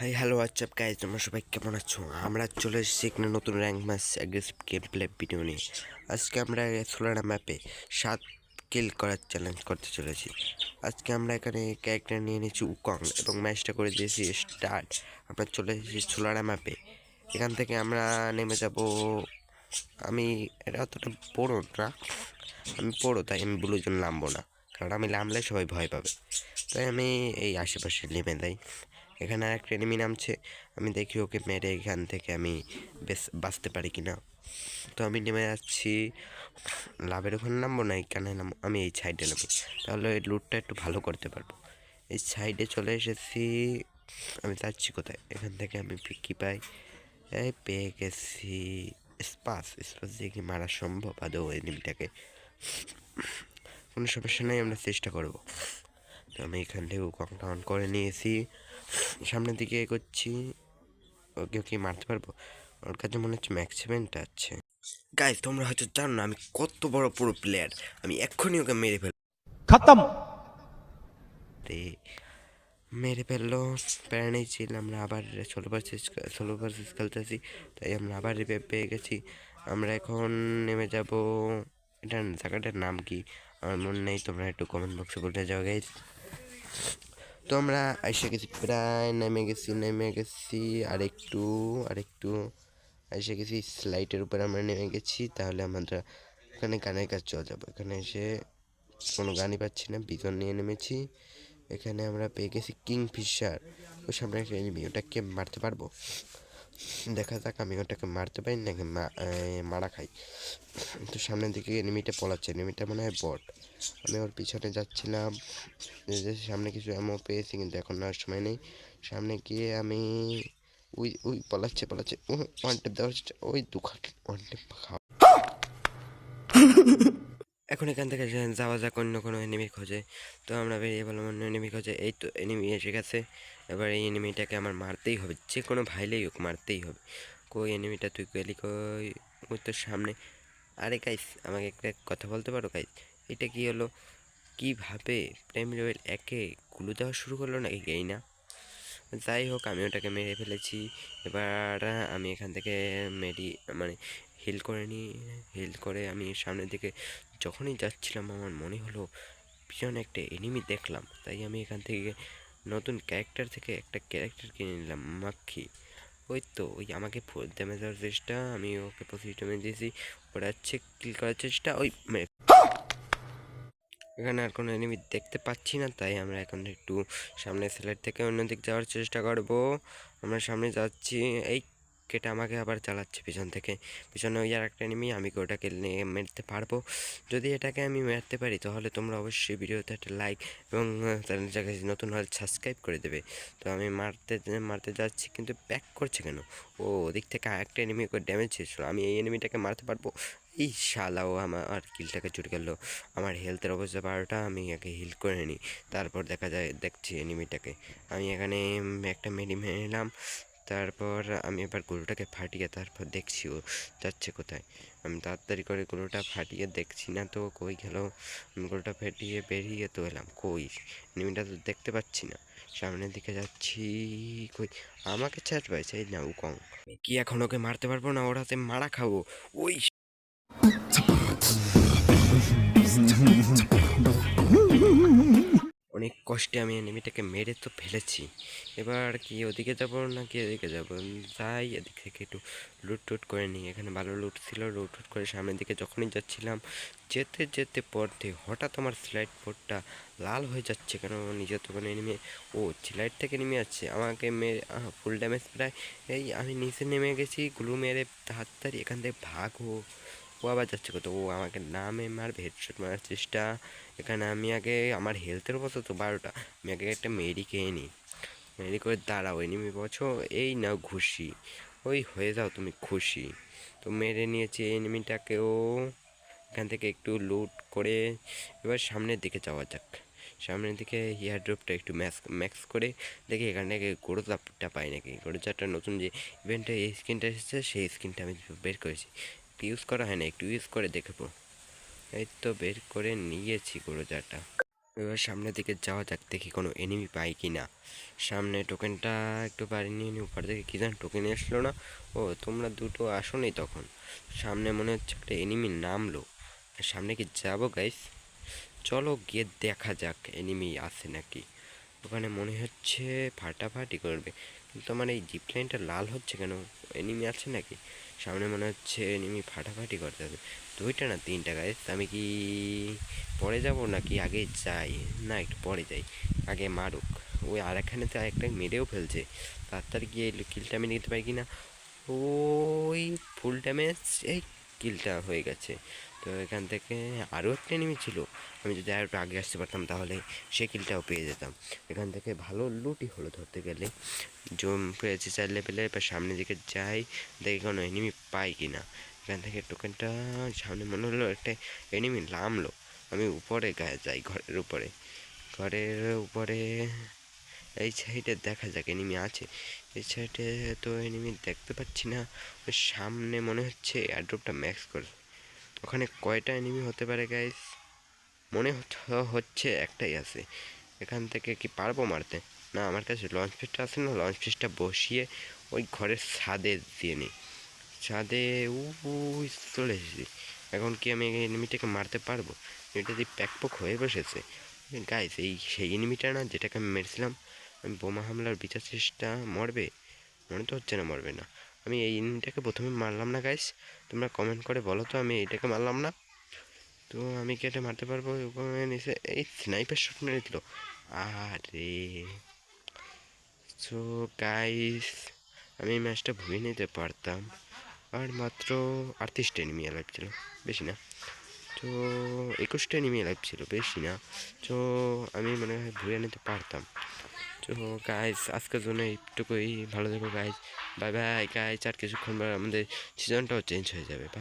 Hi hello WhatsApp guys তোমরা সবাই কেমন আছো? আমরা চলে এসেছি এখানে নতুন rank match aggressive game play video নিয়ে। আজকে আমরা সোলারা ম্যাপে সাত কিল করার চ্যালেঞ্জ করতে চলেছি। আজকে আমরা এখানে ক্যারেক্টার নিয়ে নিয়েছি উকং এবং ম্যাচটা করে দিয়েছি স্টার্ট আমরা চলে এসেছি সোলারা ম্যাপে এখান থেকে আমরা নেমে যাব। আমি, এটা অতটা বড় না। আমি পড়ো তাই আমি ব্লুর জন্য নামবো না। কারণ আমি নামলে সবাই ভয় পাবে। তাই আমি এই আশেপাশে নেমে যাই। এখানে আর একটা এনিমি নামছে। আমি দেখি ওকে মেরে এখান থেকে আমি বেশ বাঁচতে পারি কি না তো আমি নেমে যাচ্ছি। লাভের ওখানে নামবো না এখানে নাম, আমি এই সাইডে নামি তাহলে এই লুটটা একটু ভালো করতে পারব। এই সাইডে চলে এসেছি। আমি যাচ্ছি কোথায়? এখান থেকে আমি কী পাই? এই পেয়ে গেছি স্পাস। স্পাস দিয়ে কি মারা সম্ভব? আদৌ এনিমিটাকে কোনো সমস্যা নেই, আমরা চেষ্টা করব। তো আমি এখান থেকে কং ডাউন করে নিয়েছি। সামনের দিকে এগোচ্ছি। ওকে ওকে মারতে পারব? ওর কাছে মনে হচ্ছে ম্যাক্সিমেন্টটা আছে। গাই তোমরা হয়তো জানো না আমি কত বড় পুরো প্লেয়ার আমি এক্ষুনি ওকে মেরে ফেল খতম! মেরে ফেলল। প্যারা ছিল আমরা আবার ষোলো পার্সেস ষোলো পার্সেস খেলতেছি তাই আমরা আবার রিপেয়ার পেয়ে গেছি। আমরা এখন নেমে যাব। এটা জায়গাটার নাম কি? আমার মনে নেই তোমরা একটু কমেন্ট বক্সে বলে যাও গাইজ তো আমরা আইসে গেছি প্রায় নেমে গেছি নেমে গেছি আর একটু আর একটু এসে গেছি স্লাইটের উপরে আমরা নেমে গেছি, তাহলে আমরা ওখানে গানের কাজ চলে যাব। এখানে এসে কোনো গানই পাচ্ছি না, বিজন নিয়ে নেমেছি। এখানে আমরা পেয়ে গেছি কিং ফিশার ওর সামনে একটা এনিমি ওটাকে মারতে পারব? দেখা যাক, আমি ওটাকে মারতে পারি নাকি মারা খাই। তো সামনের দিকে এনিমিটা পলাচ্ছে, এনিমিটা মনে হয় বট। আমি ওর পিছনে যাচ্ছিলাম সামনে কিছু এমন পেয়েছি, কিন্তু এখন আর সময় নেই। সামনে গিয়ে আমি, ওই ওই পলাচ্ছে পলাচ্ছে ওয়ান টেপ ওই দুখান ওয়ান টেপ খাওয়া। এখন এখান থেকে যাওয়া যাক অন্য কোনো এনিমির খোঁজে। তো আমরা বেরিয়ে বললাম অন্য এনিমি খোঁজে। এই তো এনিমি এসে গেছে। এবার এই এনিমিটাকে আমার মারতেই হবে। যে কোনো ভাইলেই হোক, মারতেই হবে। কই এনিমিটা তুই গেলি কই? ওই তোর সামনে। আরে গাইস আমাকে একটা কথা বলতে পারো গাইস এটা কি হলো? কীভাবে প্রেম লেভেল একে গুলো দেওয়া শুরু করল নাকি এই না? যাই হোক, আমি ওটাকে মেরে ফেলেছি। এবার আমি এখান থেকে মেরি মানে হিল করে নিই হিল করে আমি সামনের দিকে যখনই যাচ্ছিলাম আমার মনে হলো পিছনে একটা এনিমি দেখলাম। তাই আমি এখান থেকে নতুন ক্যারেক্টার থেকে একটা ক্যারেক্টার কিনে নিলাম, মাক্ষি। ওই তো, ওই আমাকে ড্যামেজ দেওয়ার চেষ্টা, আমি ওকে পঁচিশ ড্যামেজ দিয়েছি, ওরা হচ্ছে কিল করার চেষ্টা, ওই এখানে আর কোনো এনিমি দেখতে পাচ্ছি না, তাই আমরা এখন একটু সামনে স্লাইড থেকে অন্যদিক যাওয়ার চেষ্টা করব। আমরা সামনে যাচ্ছি, এই কেটে আমাকে আবার চালাচ্ছে পিছন থেকে। পিছনে ওই আর একটা এনিমি আমি কি ওটাকে মেরতে পারব? যদি এটাকে আমি মারতে পারি, তাহলে তোমরা অবশ্যই ভিডিওতে একটা লাইক এবং চ্যানেলটাকে নতুন হলে সাবস্ক্রাইব করে দেবে। তো আমি মারতে মারতে যাচ্ছি, কিন্তু ব্যাক করছে কেন? ও, ওদিক থেকে আরেকটা এনিমি ড্যামেজ ছিল আমি এই এনিমিটাকে মারতে পারব? এই শালাও আমার কিলটাকে চুরি করল। আমার হেলথের অবস্থা বারোটা, আমি আগে হিল করে নিই তারপর দেখা যায়, দেখছি এনিমিটাকে আমি এখানে একটা মেডি মেরে নিলাম। তারপর আমি এবার গরুটাকে ফাটিয়ে তারপর দেখছি ও যাচ্ছে কোথায়। আমি তাড়াতাড়ি করে গরুটা ফাটিয়ে দেখছি না তো কই গেল? আমি গরুটা ফাটিয়ে বেরিয়ে তো এলাম। কই? এনিমিটা তো দেখতে পাচ্ছি না। সামনের দিকে যাচ্ছি, কই? আমাকে ছাড় পাইছে এই না উকং কি এখন ওকে মারতে পারব না? ওরাতে মারা খাব। ওই অনেক কষ্টে আমি এনিমিটাকে মেরে তো ফেলেছি। এবার কি ওদিকে যাব না কি এদিকে যাব? যাই এদিক থেকে একটু লুট টুট করে নিই। এখানে ভালো লুট ছিল লুট টুট করে সামনের দিকে যখনই যাচ্ছিলাম, যেতে যেতে পথে হঠাৎ আমার স্লাইড বোর্ডটা লাল হয়ে যাচ্ছে কেন? নিজের তো কোনো এনিমি ও স্লাইড থেকে নেমে যাচ্ছে। আমাকে মেরে ফুল ড্যামেজ প্রায়, এই আমি নিচে নেমে গেছি, গ্লু মেরে হাততারি এখান থেকে ভাগো। ও আবার যাচ্ছে কত? ও আমাকে নামে মারবে হেডশট মারার চেষ্টা। এখানে আমি আগে, আমার হেলথের অবস্থা তো বারোটা। আমি আগে একটা মেডি খেয়ে নিই। মেডি করে দাঁড়াও এনিমি বছো এই নাও ঘুষি। ওই হয়ে যাও, তুমি খুশি। তো মেরে নিয়েছি এনিমিটাকেও এখান থেকে একটু লুট করে এবার সামনের দিকে যাওয়া যাক। সামনের দিকে হেয়ার ড্রপটা একটু ম্যাক্স ম্যাক্স করে দেখি এখান থেকে গরুজাপটা পাই নাকি। গরুজাপটা নতুন যে ইভেন্টে এই স্কিনটা এসেছে, সেই স্কিনটা আমি বের করেছি। ইউজ করা হয় না, একটু ইউজ করে দেখব এই তো বের করে নিয়েছি গরুজাটা এবার সামনের দিকে যাওয়া যাক, দেখি কোনো এনিমি পাই কি না সামনে টোকেনটা একটু বাড়ি নিয়ে নিই, উপর থেকে কী জান টোকেন এসলো না। ও, তোমরা দুটো আসোনি তখন। সামনে মনে হচ্ছে একটা এনিমি নামলো। আর সামনে কি যাব গাইস চলো গিয়ে দেখা যাক এনিমি আছে নাকি। ওখানে মনে হচ্ছে ফাটাফাটি করবে। কিন্তু আমার এই জিপ লাইনটা লাল হচ্ছে কেন? এনিমি আছে নাকি? সামনে মনে হচ্ছে এনিমি ফাটাফাটি করতে হবে। দুইটা না তিনটা গাইস আমি কি পরে যাব নাকি আগে যাই? না, একটু পরে যাই। আগে মারুক। ওই আর এখানে তো একটা মেরেও ফেলছে। তাড়াতাড়ি গিয়ে কিলটা আমি নিতে পারি কি না ওই ফুল ড্যামেজ এই কিলটা হয়ে গেছে। তো এখান থেকে আরও একটা এনিমি ছিল। আমি যদি আর একটু আগে আসতে পারতাম তাহলে সে কিলটাও পেয়ে যেতাম। এখান থেকে ভালো লুটি হলো ধরতে গেলে। জম পেয়েছি চার লেভেলে এবার সামনের দিকে যাই, দেখি কোনো এনিমি পাই কি না এখান থেকে টোকেনটা সামনে মনে হলো একটা এনিমি নামলো। আমি উপরে গায়ে যাই ঘরের উপরে। ঘরের উপরে, এই সাইডে দেখা যাক এনিমি আছে। এই সাইডে তো এনিমি দেখতে পাচ্ছি না। সামনে মনে হচ্ছে অ্যাড্রপটা ম্যাক্স করে ওখানে কয়টা এনিমি হতে পারে গাইস মনে হচ্ছে- একটাই আছে। এখান থেকে কি পারব মারতে? না, আমার কাছে লঞ্চ পিসটা আছে না লঞ্চ পিসটা বসিয়ে ওই ঘরের ছাদে দিয়ে নিই। ছাদে উই চলে এসেছি। এখন কি আমি এই এনিমিটাকে মারতে পারব? এটা দিয়ে প্যাকপক হয়ে বসেছে। গাইস এই সেই এনিমিটা না, যেটাকে আমি মেরেছিলাম আমি বোমা হামলার বিচার চেষ্টা, মরবে? মনে তো হচ্ছে না মরবে না। আমি এই প্রথমে মারলাম না গাইস তোমরা কমেন্ট করে বলো তো, আমি এইটাকে মারলাম না। তো আমি কি এটা মারতে পারব? নিচে এই স্নাইপার শট মেরে দিল। আরে। সো গাইস আমি ম্যাচটা ভুলে নিতে পারতাম। আর মাত্র আটত্রিশটা এনিমি লাইভ ছিল, বেশি না। তো একুশটা এনিমি লাইভ ছিল, বেশি না। তো আমি মনে হয় ভুলে নিতে পারতাম। তো গাইজ আজকের জন্য এইটুকুই। ভালো থেকো গাইজ বাই বাই গাইজ আর কিছুক্ষণ আমাদের সিজনটাও চেঞ্জ হয়ে যাবে.